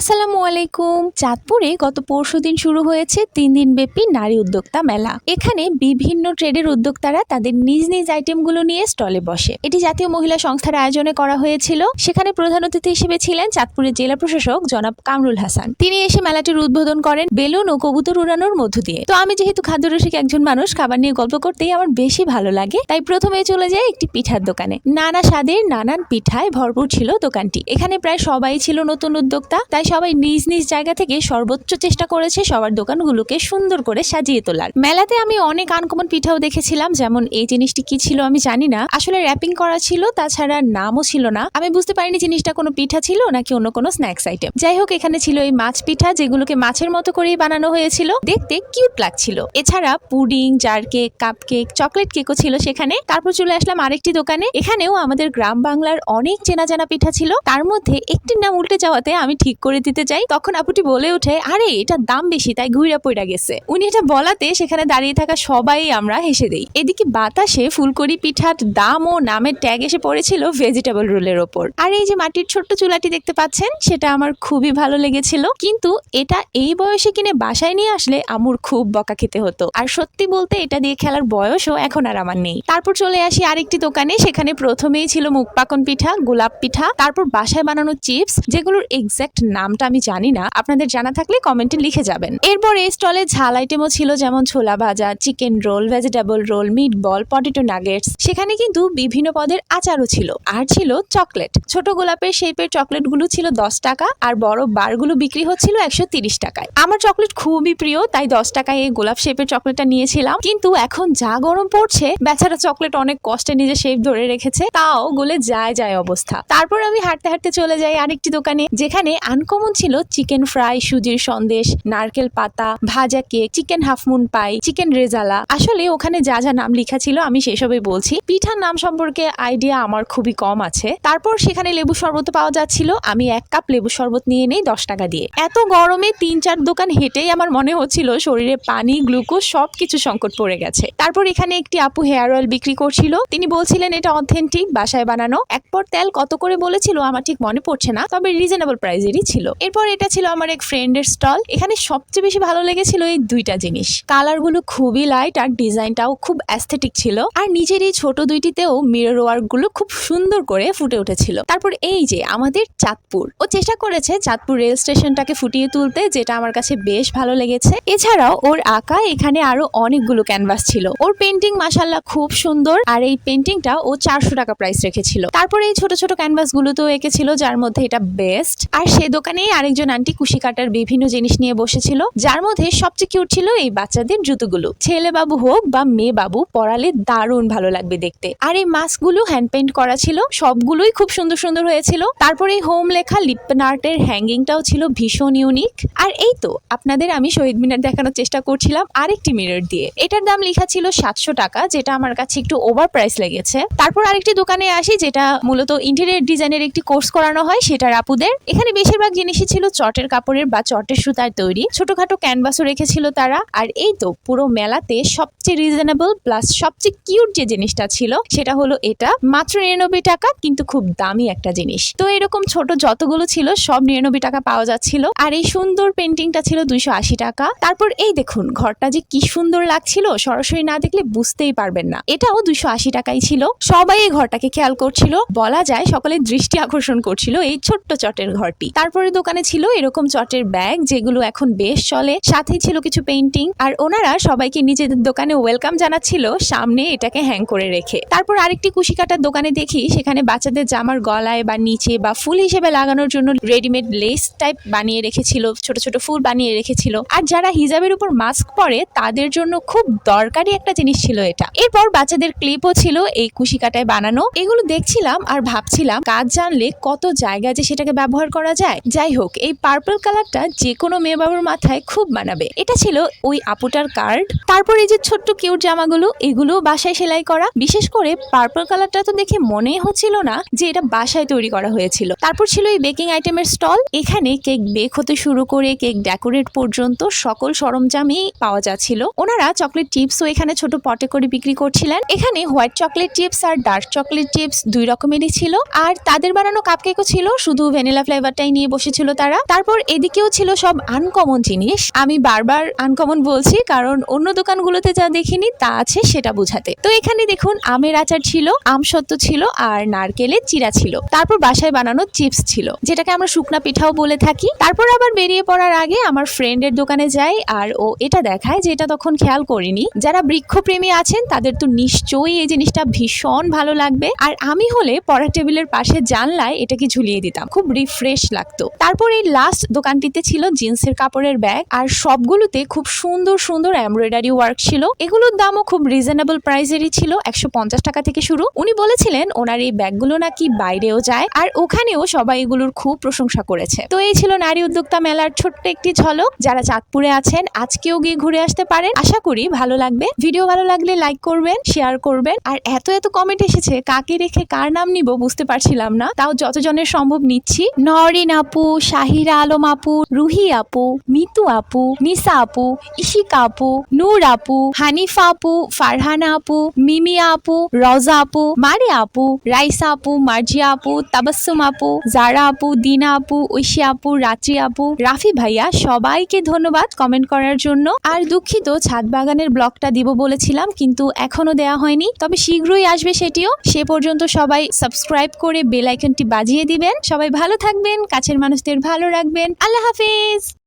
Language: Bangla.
আসসালামু আলাইকুম। চাঁদপুরে গত পরশুদিন শুরু হয়েছে তিন দিন ব্যাপী নারী উদ্যোক্তা মেলা। এখানে বিভিন্ন ট্রেডের উদ্যোক্তারা তাদের নিজ নিজ আইটেমগুলো নিয়ে স্টলে বসে। এটি জাতীয় মহিলা সংস্থার আয়োজনে করা হয়েছিল। সেখানে প্রধান অতিথি হিসেবে ছিলেন চাঁদপুরের জেলা প্রশাসক জনাব কামরুল হাসান। তিনি এসে মেলাটির উদ্বোধন করেন বেলুন ও কবুতর উড়ানোর মধ্য দিয়ে। তো আমি যেহেতু খাদ্যরসিক একজন মানুষ, খাবার নিয়ে গল্প করতেই আমার বেশি ভালো লাগে। তাই প্রথমে চলে যাই একটি পিঠার দোকানে। নানা স্বাদের নানান পিঠায় ভরপুর ছিল দোকানটি। এখানে প্রায় সবাই ছিল নতুন উদ্যোক্তা। তাই সবাই নিজ নিজ জায়গা থেকে সর্বোচ্চ চেষ্টা করেছে সবার দোকানগুলোকে সুন্দর করে সাজিয়ে তোলার। মেলাতে আমি অনেক আনকমন পিঠাও দেখেছিলাম, যেমন এই জিনিসটি কি ছিল আমি জানি না। আসলে র্যাপিং করা ছিল, তাছাড়া নামও ছিল না। আমি বুঝতে পারিনি জিনিসটা কোনো পিঠা ছিল নাকি অন্য কোনো স্ন্যাক্স আইটেম যাই হোক, এখানে ছিল এই মাছ পিঠা, যেগুলোকে মাছের মতো করেই বানানো হয়েছিল। দেখতে কিউট লাগছিল। এছাড়া pudding jar cake cupcake chocolate কেকও ছিল সেখানে। তারপর চলে আসলাম আরেকটি দোকানে। এখানেও আমাদের গ্রাম বাংলার অনেক চেনা জানা পিঠা ছিল। তার মধ্যে একটির নাম উল্টে যাওয়াতে আমি ঠিক করে দিতে চাই তখন আপুটি বলে ওঠে, আরে এটার দাম বেশি, তাই ঘুরে পড়া গেছে। উনি এটা বলাতে সেখানে দাঁড়িয়ে থাকা সবাই আমরা হেসে দেই। এদিকে বাতাসে ফুলকড়ি পিঠার দাম ও নামের ট্যাগ এসে পড়েছিল ভেজিটেবল রোলের ওপর। আর এই যে মাটির ছোট্ট চুলাটি দেখতে পাচ্ছেন, সেটা আমার খুবই ভালো লেগেছিল। কিন্তু এটা এই বয়সে কিনে বাসায় নিয়ে আসলে আমুর খুব বকা খেতে হতো। আর সত্যি বলতে এটা দিয়ে খেলার বয়সও এখন আর আমার নেই। তারপর চলে আসি আরেকটি দোকানে, সেখানে প্রথমেই ছিল মুখ পাকন পিঠা, গোলাপ পিঠা, তারপর বাসায় বানানো চিপস, যেগুলোর এক্সাক্ট নামটা আমি জানি না, আপনাদের জানা থাকলে কমেন্টে লিখে যাবেন। এরপর এই স্টলে ঝাল আইটেমও ছিল যেমন ছোলা ভাজা chicken roll vegetable roll meatball potato nuggets সেখানে কিন্তু বিভিন্ন পদের আচারও ছিল। আর ছিল চকলেট ছোট গোলাপের শেপের চকলেটগুলো ছিল দশ টাকা, আর বড় বারগুলো বিক্রি হচ্ছিল একশো তিরিশ টাকায়। আমার চকলেট খুবই প্রিয়, তাই দশ টাকায় এই গোলাপ শেপের চকলেটটা নিয়েছিলাম। কিন্তু এখন যা গরম পড়ছে, বেচারা চকলেট অনেক কষ্টে নিজে শেপ ধরে রেখেছে, তাও গলে যায় যায় অবস্থা। তারপর আমি হাঁটতে হাঁটতে চলে যাই আরেকটি দোকানে, যেখানে আনকমন ছিল? চিকেন ফ্রাই সুজির সন্দেশ, নারকেল পাতা, ভাজা cake chicken half moon pie chicken rezala. আসলে ওখানে যা যা নাম লেখা ছিল আমি সেসবই বলছি। পিঠার নাম সম্পর্কে আইডিয়া আমার খুবই কম আছে। তারপর সেখানে লেবু শরবত পাওয়া যাচ্ছিল। আমি এক কাপ লেবু শরবত নিয়ে নেই, দশ টাকা দিয়ে। এত গরমে তিন চার দোকান হেঁটেই আমার মনে হচ্ছিল শরীরে পানি, গ্লুকোজ সবকিছু সংকট পড়ে গেছে। তারপর এখানে একটি আপু হেয়ার অয়েল বিক্রি করছিল। তিনি বলছিলেন, এটা অথেন্টিক বাসায় বানানো। এক পর তেল কত করে বলেছিল, আমার ঠিক মনে পড়ছে না, তবে রিজনেবল প্রাইজেরই ছিল। এরপর এটা ছিল আমার এক ফ্রেন্ডের স্টল এখানে সবচেয়ে বেশি ভালো লেগেছিল এই দুইটা জিনিস। কালারগুলো খুবই লাইট আর ডিজাইনটাও খুব অ্যাস্থেটিক ছিল। আর নিজের এই ছোট দুইটিতেও মিরর ওয়ার্কগুলো খুব সুন্দর করে ফুটে উঠেছিল। তারপর এই যে আমাদের চাঁদপুর। ও চেষ্টা করেছে চাঁদপুর রেল স্টেশনটাকে ফুটিয়ে তুলতে, যেটা আমার কাছে বেশ ভালো লেগেছে। এছাড়াও ওর আঁকা এখানে আরও অনেকগুলো ক্যানভাস ছিল। ওর পেন্টিং মাসাল্লাহ খুব সুন্দর। আর এই পেন্টিংটা ও চারশো টাকা প্রাইস রেখেছিল। তারপরে এই ছোট ছোট ক্যানভাস গুলোতেও এঁকেছিল, যার মধ্যে এটা বেস্ট আর সে দোকানেই আরেকজন আন্টি কুশি কাটার বিভিন্ন জিনিস নিয়ে বসেছিল, যার মধ্যে সবচেয়ে কিউট ছিল এই বাচ্চাদের জুতোগুলো। ছেলে বাবু হোক বা মেয়ে বাবু পরালে দারুণ ভালো লাগবে দেখতে। আর এই মাস্কগুলো হ্যান্ড পেন্ট করা ছিল, সবগুলোই খুব সুন্দর সুন্দর হয়েছিল। তারপরে হোম লেখা লিপন আর্টের হ্যাঙ্গিংটাও ছিল ভীষণ ইউনিক আর এই তো, আপনাদের আমি শহীদ মিনার দেখানোর চেষ্টা করছিলাম আরেকটি মিরর দিয়ে। এটার দাম লেখা ছিল সাতশো টাকা, যেটা আমার কাছে একটু ওভার প্রাইস লেগেছে। তারপর আরেকটি দোকানে আসি, যেটা মূলত ইন্টেরিয়র ডিজাইনের একটি কোর্স করানো হয়, সেটার আপুদের। এখানে বেশিরভাগ জিনিসই ছিল চটের কাপড়ের বা চটের সুতার তৈরি। ছোটখাটো ক্যানভাসও রেখেছিল তারা। আর এই তো পুরো মেলাতে সবচেয়ে রিজনেবল প্লাস সবচেয়ে কিউট যে জিনিসটা ছিল, সেটা হলো এটা। মাত্র নিরানব্বই টাকা, কিন্তু খুব দামি একটা জিনিস। তো এরকম ছোট যতগুলো ছিল, সব নিরানব্বই টাকা পাওয়া যাচ্ছিল। আর এই সুন্দর পেন্টিংটা ছিল দুইশো আশি টাকা। তারপর এই দেখুন, ঘরটা যে কি সুন্দর লাগছিল, সরাসরি না দেখলে বুঝতেই পারবেন না। এটাও দুইশো আশি টাকাই ছিল। সবাই এই ঘরটাকে খেয়াল করছিল। বলা যায় সকলের দৃষ্টি আকর্ষণ করছিল এই ছোট্ট চটের ঘরটি। তারপরে দোকানে ছিল এরকম চটের ব্যাগ যেগুলো এখন বেশ চলে। সাথেই ছিল কিছু পেন্টিং আর ওনারা সবাইকে নিজেদের দোকানে ওয়েলকাম জানাচ্ছিল, সামনে এটাকে হ্যাং করে রেখে। তারপর আরেকটি কুশি কাটার দোকানে দেখি, সেখানে বাচ্চাদের জামার গলায় বা নিচে বা ফুল হিসেবে লাগানোর জন্য রেডিমেড লেস টাইপ বানিয়ে রেখেছিল, ছোট ছোট ফুল বানিয়ে রেখেছিল। আর যারা হিজাবের উপর মাস্ক পরে, তাদের জন্য খুব দরকারি একটা জিনিস ছিল এটা। এরপর বাচ্চাদের ক্লিপও ছিল এই কুশি কাটায় বানানো। এগুলো দেখছিলাম আর ভাবছিলাম কাজ জানলে কত জায়গা যে সেটাকে ব্যবহার করা যায়? যাই হোক, এই পার্পল কালারটা যে কোনো মেয়ে বাবুর মাথায় খুব মানাবে। এটা ছিল ওই আপুটার কার্ড তারপর এই যে ছোট্ট কিউট জামাগুলো, এগুলো বাসায় সেলাই করা। বিশেষ করে পার্পল কালারটা তো দেখে মনে হচ্ছিল না যে এটা বাসায় তৈরি করা হয়েছিল। তারপর ছিল এই বেকিং আইটেমের স্টল এখানে কেক বেক হতে শুরু করে কেক ডেকোরেট পর্যন্ত সকল সরঞ্জামই পাওয়া যাচ্ছিল। ওনারা চকলেট চিপসও এখানে ছোট পটে করে বিক্রি করছিলেন। এখানে হোয়াইট চকলেট চিপস আর ডার্ক চকলেট চিপস দুই রকমেরই ছিল। আর তাদের বানানো কাপকেকও ছিল, শুধু ভ্যানিলা ফ্লেভারটাই নিয়ে বসে বসেছিল তারা। তারপর এদিকেও ছিল সব আনকমন জিনিস। আমি বারবার আনকমন বলছি, কারণ অন্য দোকানগুলোতে যা দেখিনি, তা আছে সেটা বোঝাতে। তো এখানে দেখুন, আমের আচার ছিল আমসত্ত্ব ছিল, আর নারকেলের চিরা ছিল। তারপর বাসায় বানানো চিপস ছিল, যেটাকে আমরা শুকনা পিঠাও বলে থাকি। তারপর আবার বেরিয়ে পড়ার আগে আমার ফ্রেন্ডের দোকানে যাই, আর ও এটা দেখায়, যেটা তখন খেয়াল করিনি। যারা বৃক্ষপ্রেমী আছেন, তাদের তো নিশ্চয়ই এই জিনিসটা ভীষণ ভালো লাগবে। আর আমি হলে পড়ার টেবিলের পাশে জানলায় এটাকে ঝুলিয়ে দিতাম। খুব রিফ্রেশ লাগতো। তারপর এই লাস্ট দোকানটিতে ছিল জিন্সের কাপড়ের ব্যাগ আর সবগুলোতে খুব সুন্দর সুন্দর এমব্রয়ডারি ওয়ার্ক ছিল। এগুলোর দামও খুব রিজনেবল প্রাইসেরই ছিল, একশো পঞ্চাশ টাকা থেকে শুরু। উনি বলেছিলেন, ওনার এই ব্যাগগুলো নাকি বাইরেও যায়। আর ওখানেও সবাই এগুলোর খুব প্রশংসা করেছে। তো এই ছিল নারী উদ্যোক্তা মেলার ছোট্ট একটি ঝলক। যারা চাঁদপুরে আছেন, আজকেও গিয়ে ঘুরে আসতে পারেন। আশা করি ভালো লাগবে। ভিডিও ভালো লাগলে লাইক করবেন শেয়ার করবেন। আর এত এত কমেন্ট এসেছে, কাকে রেখে কার নাম নিব বুঝতে পারছিলাম না। তাও যতজনের সম্ভব নিচ্ছি। নরিন আপু শাহিরা আলম আপু, রুহি আপু, মিতু আপু, নিসা আপু, ইশিকা আপু, নূর আপু, হানিফা আপু, ফারহানা আপু মিমিয়া আপু রজা আপু, মারে আপু, রাইসা আপু, মার্জিয়া আপু, তাবাসসুম আপু, জারা আপু, দিনা আপু, ঐশী আপু, রাত্রি আপু, রাফি ভাইয়া, সবাইকে ধন্যবাদ কমেন্ট করার জন্য। আর দুঃখিত, ছাদ বাগানের ব্লগটা দিব বলেছিলাম, কিন্তু এখনও দেয়া হয়নি। তবে শীঘ্রই আসবে সেটিও। সে পর্যন্ত সবাই সাবস্ক্রাইব করে বেল আইকনটি বাজিয়ে দিবেন। সবাই ভালো থাকবেন, কাছের মানুষদের ভালো রাখবেন। আল্লাহ হাফিজ।